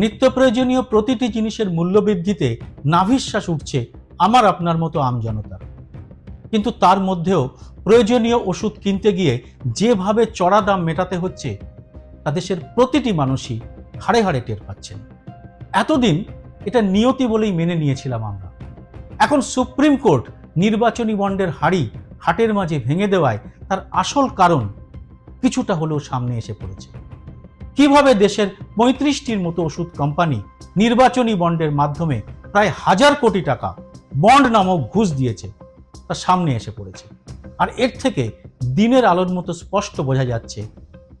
নিত্য প্রয়োজনীয় প্রতিটি জিনিসের মূল্যবৃদ্ধিতে নাভিশ্বাস উঠছে আমার আপনার মতো আমজনতার কিন্তু তার মধ্যেও প্রয়োজনীয় ওষুধ কিনতে গিয়ে যেভাবে চড়া দাম মেটাতে হচ্ছে, তা দেশের প্রতিটি মানুষই হাড়ে হাড়ে টের পাচ্ছেন। এতদিন এটা নিয়তি বলেই মেনে নিয়েছিলাম আমরা। এখন সুপ্রিম কোর্ট নির্বাচনী বন্ডের হাড়ি হাটের মাঝে ভেঙে দেওয়ায় তার আসল কারণ কিছুটা হলেও সামনে এসে পড়েছে। কীভাবে দেশের পঁয়ত্রিশটির মতো ওষুধ কোম্পানি নির্বাচনী বন্ডের মাধ্যমে প্রায় হাজার কোটি টাকা বন্ড নামক ঘুষ দিয়েছে, তা সামনে এসে পড়েছে। আর এর থেকে দিনের আলোর মতো স্পষ্ট বোঝা যাচ্ছে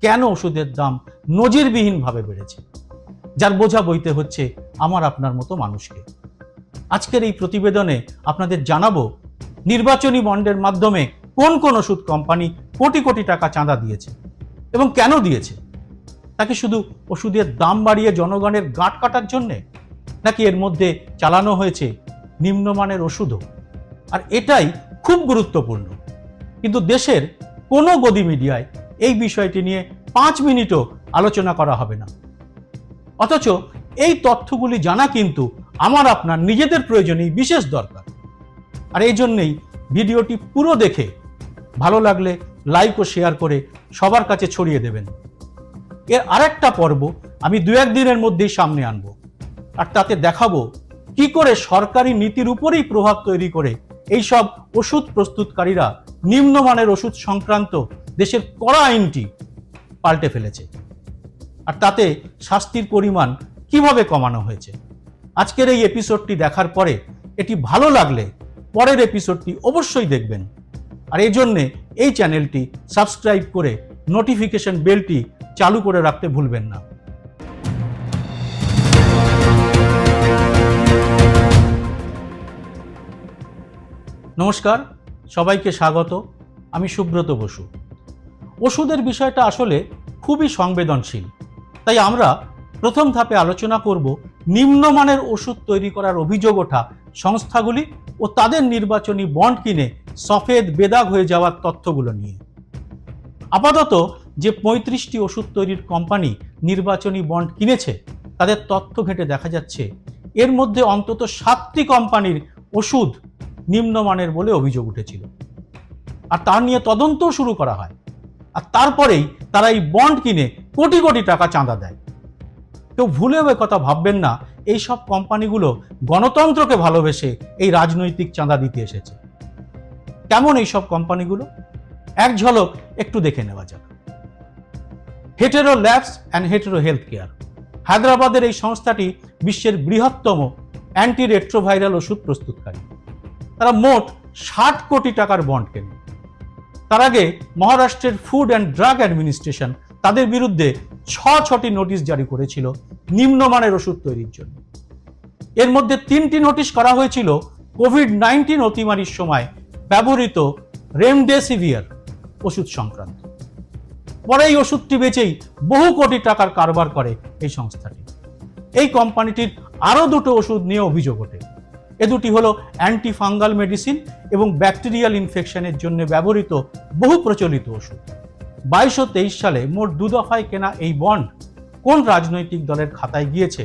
কেন ওষুধের দাম নজিরবিহীনভাবে বেড়েছে, যার বোঝা বইতে হচ্ছে আমার আপনার মতো মানুষকে। আজকের এই প্রতিবেদনে আপনাদের জানাব নির্বাচনী বন্ডের মাধ্যমে কোন কোন ওষুধ কোম্পানি কোটি কোটি টাকা চাঁদা দিয়েছে এবং কেন দিয়েছে। তাকে শুধু ওষুধের দাম বাড়িয়ে জনগণের গাঁট কাটার জন্যে? নাকি এর মধ্যে চালানো হয়েছে নিম্নমানের ওষুধও? আর এটাই খুব গুরুত্বপূর্ণ। কিন্তু দেশের কোনো গদি মিডিয়ায় এই বিষয়টি নিয়ে পাঁচ মিনিটও আলোচনা করা হবে না। অথচ এই তথ্যগুলি জানা কিন্তু আমার, আপনার নিজেদের প্রয়োজনেই বিশেষ দরকার। আর এই জন্যেই ভিডিওটি পুরো দেখে ভালো লাগলে লাইক ও শেয়ার করে সবার কাছে ছড়িয়ে দেবেন। এর আরেকটা পর্ব আমি দু একদিনের মধ্যেই সামনে আনব আর তাতে দেখাবো কি করে সরকারি নীতির উপরেই প্রভাব তৈরি করে এই সব ওষুধ প্রস্তুতকারীরা নিম্নমানের ওষুধ সংক্রান্ত দেশের কড়া আইনটি পাল্টে ফেলেছে। আর তাতে শাস্তির পরিমাণ কীভাবে কমানো হয়েছে? আজকের এই এপিসোডটি দেখার পরে এটি ভালো লাগলে পরের এপিসোডটি অবশ্যই দেখবেন। আর এই জন্যে এই চ্যানেলটি সাবস্ক্রাইব করে নোটিফিকেশন বেলটি চালু করে রাখতে ভুলবেন না। নমস্কার, সবাইকে স্বাগত। আমি সুব্রত বসু। ওষুধের বিষয়টা আসলে খুবই সংবেদনশীল। তাই আমরা প্রথম ধাপে আলোচনা করব নিম্নমানের ওষুধ তৈরি করার অভিযোগ ওঠা সংস্থাগুলি ও তাদের নির্বাচনী বন্ড কিনে সফেদ বেদাগ হয়ে যাওয়ার তথ্যগুলো নিয়ে। আপাতত যে পঁয়ত্রিশটি ওষুধ তৈরির কোম্পানি নির্বাচনী বন্ড কিনেছে, তাদের তথ্য ঘেঁটে দেখা যাচ্ছে। এর মধ্যে অন্তত সাতটি কোম্পানির ওষুধ নিম্নমানের বলে অভিযোগ উঠেছিল। আর তার নিয়ে তদন্ত শুরু করা হয়। আর তারপরেই তারা এই বন্ড কিনে কোটি কোটি টাকা চাঁদা দেয়। কেউ ভুলেও কথা ভাববেন না, এই সব কোম্পানিগুলো গণতন্ত্রকে ভালোবেসে এই রাজনৈতিক চাঁদা দিতে এসেছে। কেমন এই সব কোম্পানিগুলো? এক ঝলক একটু দেখে নেওয়া যাক। Hetero labs and Hetero health care হায়দ্রাবাদের এই সংস্থাটি বিশ্বের বৃহত্তম অ্যান্টি রেট্রোভাইরাল ওষুধ প্রস্তুতকারী। তারা মোট ষাট কোটি টাকার বন্ড কেনে। তার আগে মহারাষ্ট্রের ফুড অ্যান্ড ড্রাগ অ্যাডমিনিস্ট্রেশন তাদের বিরুদ্ধে ছ ছটি নোটিশ জারি করেছিল নিম্নমানের ওষুধ তৈরির জন্য। এর মধ্যে তিনটি নোটিশ করা হয়েছিল কোভিড নাইন্টিন অতিমারির সময় ব্যবহৃত রেমডেসিভিয়ার ওষুধ সংক্রান্ত। পরে এই ওষুধটি বেচেই বহু কোটি টাকার কারবার করে এই সংস্থাটি। এই কোম্পানিটির আরও দুটো ওষুধ নিয়ে অভিযোগ ওঠে। এ দুটি হলো অ্যান্টি ফাঙ্গাল মেডিসিন এবং ব্যাকটেরিয়াল ইনফেকশনের জন্য ব্যবহৃত বহু প্রচলিত ওষুধ। বাইশশো তেইশ সালে মোট দু দফায় কেনা এই বন্ড কোন রাজনৈতিক দলের খাতায় গিয়েছে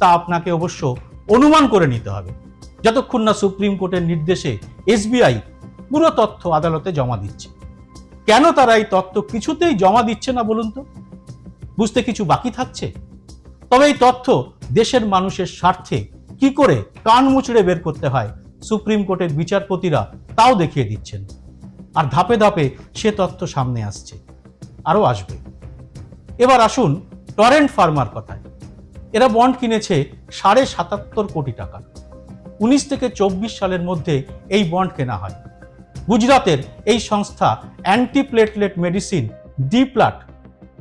তা আপনাকে অবশ্য অনুমান করে নিতে হবে। যতক্ষণ না সুপ্রিম কোর্টের নির্দেশে এসবিআই পুরো তথ্য আদালতে জমা দিচ্ছে। কেন তারা এই তথ্য কিছুতেই জমা দিচ্ছে না বলুন তো? বুঝতে কিছু বাকি থাকছে? তবে এই তথ্য দেশের মানুষের স্বার্থে কি করে কান মুচড়ে বের করতে হয় সুপ্রিম কোর্টের বিচারপতিরা তাও দেখিয়ে দিচ্ছেন। আর ধাপে ধাপে সে তথ্য সামনে আসছে, আরও আসবে। এবার আসুন টরেন্ট ফার্মার কথায়। এরা বন্ড কিনেছে সাড়ে সাতাত্তর কোটি টাকা। উনিশ থেকে চব্বিশ সালের মধ্যে এই বন্ড কেনা হয়। গুজরাতের এই সংস্থা antiplatelet medicine Deplatt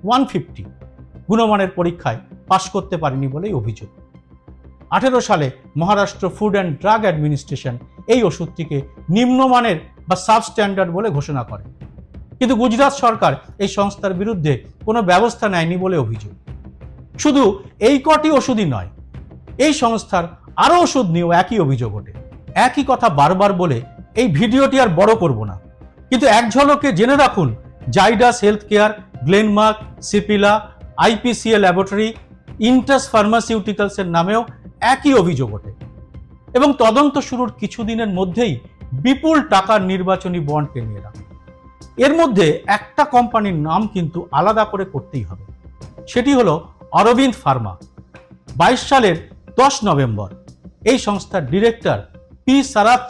one fifty গুণমানের পরীক্ষায় পাশ করতে পারেনি বলেই অভিযোগ। আঠেরো সালে Maharashtra food and drug administration এই ওষুধটিকে নিম্নমানের বা সাবস্ট্যান্ডার্ড বলে ঘোষণা করে। কিন্তু গুজরাট সরকার এই সংস্থার বিরুদ্ধে কোনো ব্যবস্থা নেয়নি বলে অভিযোগ। শুধু এই কটি ওষুধই নয়, এই সংস্থার আরও ওষুধ নিয়েও একই অভিযোগ ওঠে। একই কথা বারবার বলে এই ভিডিওটি আর বড় করব না। কিন্তু এক ঝলকে জেনে রাখুন Zydus health care, Glenmark, Cipla, IPCA laboratory, Intas ফার্মাসিউটিক্যালসের নামেও একই অভিযোগ ওঠে। এবং তদন্ত শুরুর কিছুদিনের মধ্যেই বিপুল টাকার নির্বাচনী বন্ড কেনে এরা এর মধ্যে একটা কোম্পানির নাম কিন্তু আলাদা করে করতেই হবে। সেটি হলো অরবিন্দ ফার্মা। বাইশ সালের দশ নভেম্বর এই সংস্থার ডিরেক্টর পি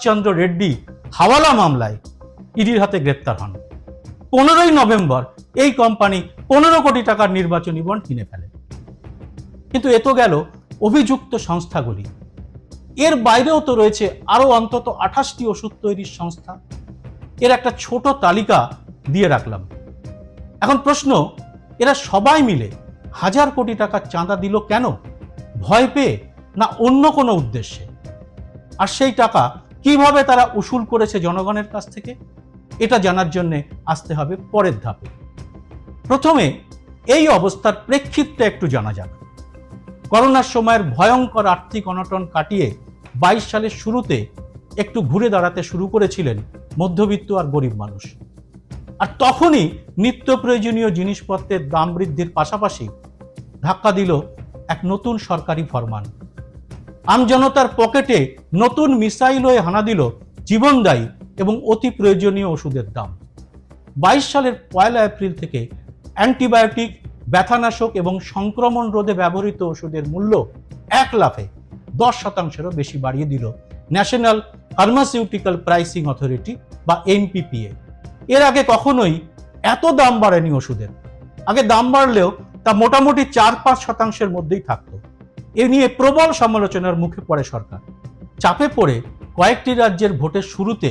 চন্দ্র রেড্ডি হাওয়ালা মামলায় ইডির হাতে গ্রেপ্তার হন। পনেরোই নভেম্বর এই কোম্পানি পনেরো কোটি টাকার নির্বাচনী বন্ড কিনে ফেলে। কিন্তু এ তো গেল অভিযুক্ত সংস্থাগুলি। এর বাইরেও তো রয়েছে আরও অন্তত আঠাশটি ওষুধ তৈরির সংস্থা। এর একটা ছোট তালিকা দিয়ে রাখলাম। এখন প্রশ্ন, এরা সবাই মিলে হাজার কোটি টাকার চাঁদা দিল কেন? ভয় পেয়ে না অন্য কোনো উদ্দেশ্যে? আর সেই টাকা কীভাবে তারা উসুল করেছে জনগণের কাছ থেকে? এটা জানার জন্য আসতে হবে পরের ধাপে। প্রথমে এই অবস্থার প্রেক্ষিতটা একটু জানা যাক। করোনার সময়ের ভয়ঙ্কর আর্থিক অনটন কাটিয়ে বাইশ সালের শুরুতে একটু ঘুরে দাঁড়াতে শুরু করেছিলেন মধ্যবিত্ত আর গরিব মানুষ। আর তখনই নিত্য প্রয়োজনীয় জিনিসপত্রের দাম বৃদ্ধির পাশাপাশি ধাক্কা দিল এক নতুন সরকারি ফরমান। আমজনতার পকেটে নতুন মিসাইল হয়ে হানা দিল জীবনদায়ী এবং অতি প্রয়োজনীয় ওষুধের দাম। বাইশ সালের পয়লা এপ্রিল থেকে অ্যান্টিবায়োটিক, ব্যথানাশক এবং সংক্রমণ রোধে ব্যবহৃত ওষুধের মূল্য এক লাফে দশ শতাংশেরও বেশি বাড়িয়ে দিল ন্যাশনাল ফার্মাসিউটিক্যাল প্রাইসিং অথরিটি বা এনপিপিএ। এর আগে কখনোই এত দাম বাড়েনি ওষুধের। আগে দাম বাড়লেও তা মোটামুটি চার পাঁচ শতাংশের মধ্যেই থাকতো। এ নিয়ে প্রবল সমালোচনার মুখে পড়ে সরকার। চাপে পড়ে কয়েকটি রাজ্যের ভোটের শুরুতে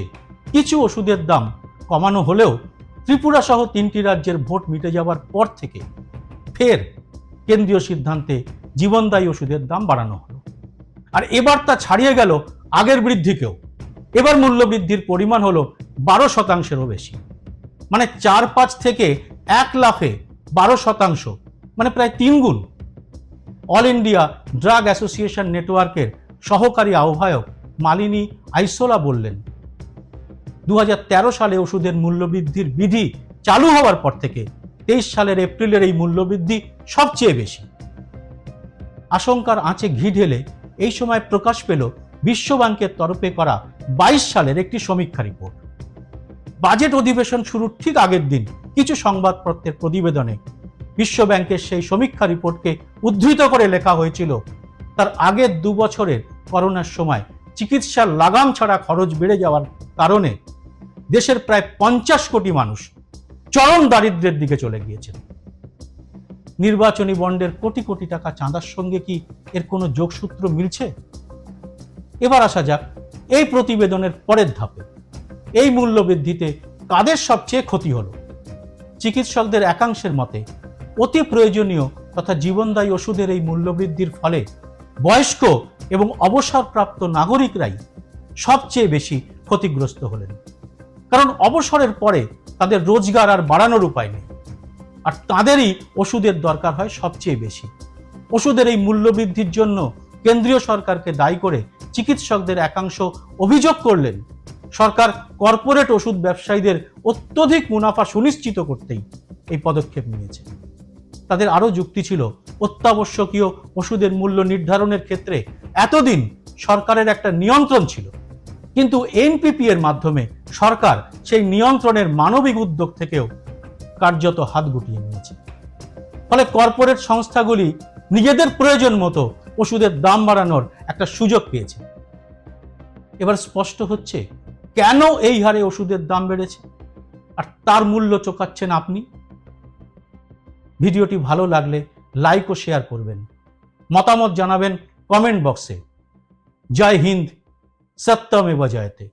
কিছু ওষুধের দাম কমানো হলেও ত্রিপুরা সহ তিনটি রাজ্যের ভোট মিটে যাওয়ার পর থেকে ফের কেন্দ্রীয় সিদ্ধান্তে জীবনদায়ী ওষুধের দাম বাড়ানো হলো। আর এবার তা ছাড়িয়ে গেল আগের বৃদ্ধিকেও। এবার মূল্য বৃদ্ধির পরিমাণ হলো বারো শতাংশেরও বেশি। মানে চার পাঁচ থেকে এক লাফে বারো শতাংশ মানে প্রায় তিন গুণ অল ইন্ডিয়া ড্রাগ অ্যাসোসিয়েশন নেটওয়ার্কের সহকারী আহ্বায়ক মালিনী আইসোলা বললেন দু হাজার তেরো সালে ওষুধের মূল্যবৃদ্ধির বিধি চালু হওয়ার পর থেকে তেইশ সালের এপ্রিলের এই মূল্যবৃদ্ধি সবচেয়ে বেশি। আশঙ্কার আঁচে ঘি ঢেলে এই সময় প্রকাশ পেল বিশ্বব্যাংকের তরফে করা বাইশ সালের একটি সমীক্ষা রিপোর্ট। বাজেট অধিবেশন শুরুর ঠিক আগের দিন কিছু সংবাদপত্রের প্রতিবেদনে বিশ্বব্যাংকের সেই সমীক্ষা রিপোর্টকে উদ্ধৃত করে লেখা হয়েছিল। তার আগের দু বছরের করোনার সময় চিকিৎসার লাগাম ছাড়া খরচ বেড়ে যাওয়ার কারণে দেশের প্রায় পঞ্চাশ কোটি মানুষ চরম দারিদ্র্যের দিকে চলে গিয়েছেন নির্বাচনী বন্ডের কোটি কোটি টাকা চাঁদার সঙ্গে কি এর কোনো যোগসূত্র মিলছে? এবার আসা যাক এই প্রতিবেদনের পরের ধাপে। এই মূল্য বৃদ্ধিতে কাদের সবচেয়ে ক্ষতি হলো? চিকিৎসকদের একাংশের মতে অতি প্রয়োজনীয় তথা জীবনদায়ী ওষুধের এই মূল্যবৃদ্ধির ফলে বয়স্ক এবং অবসরপ্রাপ্ত নাগরিকরাই সবচেয়ে বেশি ক্ষতিগ্রস্ত হলেন। কারণ অবসরের পরে তাদের রোজগার আর বাড়ানোর উপায় নেই। আর তাদেরই ওষুধের দরকার হয় সবচেয়ে বেশি। ওষুধের এই মূল্যবৃদ্ধির জন্য কেন্দ্রীয় সরকারকে দায়ী করে চিকিৎসকদের একাংশ অভিযোগ করলেন, সরকার কর্পোরেট ওষুধ ব্যবসায়ীদের অত্যধিক মুনাফা সুনিশ্চিত করতেই এই পদক্ষেপ নিয়েছে। তাদের আরও যুক্তি ছিল, অত্যাবশ্যকীয় ওষুধের মূল্য নির্ধারণের ক্ষেত্রে এতদিন সরকারের একটা নিয়ন্ত্রণ ছিল। কিন্তু এনপিপি এর মাধ্যমে সরকার সেই নিয়ন্ত্রণের মানবিক উদ্যোগ থেকেও কার্যত হাত গুটিয়ে নিয়েছে। ফলে কর্পোরেট সংস্থাগুলি নিজেদের প্রয়োজন মতো ওষুধের দাম বাড়ানোর একটা সুযোগ পেয়েছে। এবার স্পষ্ট হচ্ছে, কেন এই হারে ওষুধের দাম বেড়েছে? আর তার মূল্য চোকাচ্ছেন আপনি? ভিডিওটি ভালো লাগলে লাইক ও শেয়ার করবেন। মতামত জানাবেন কমেন্ট বক্সে। জয় হিন্দ, সত্যমে জয়তে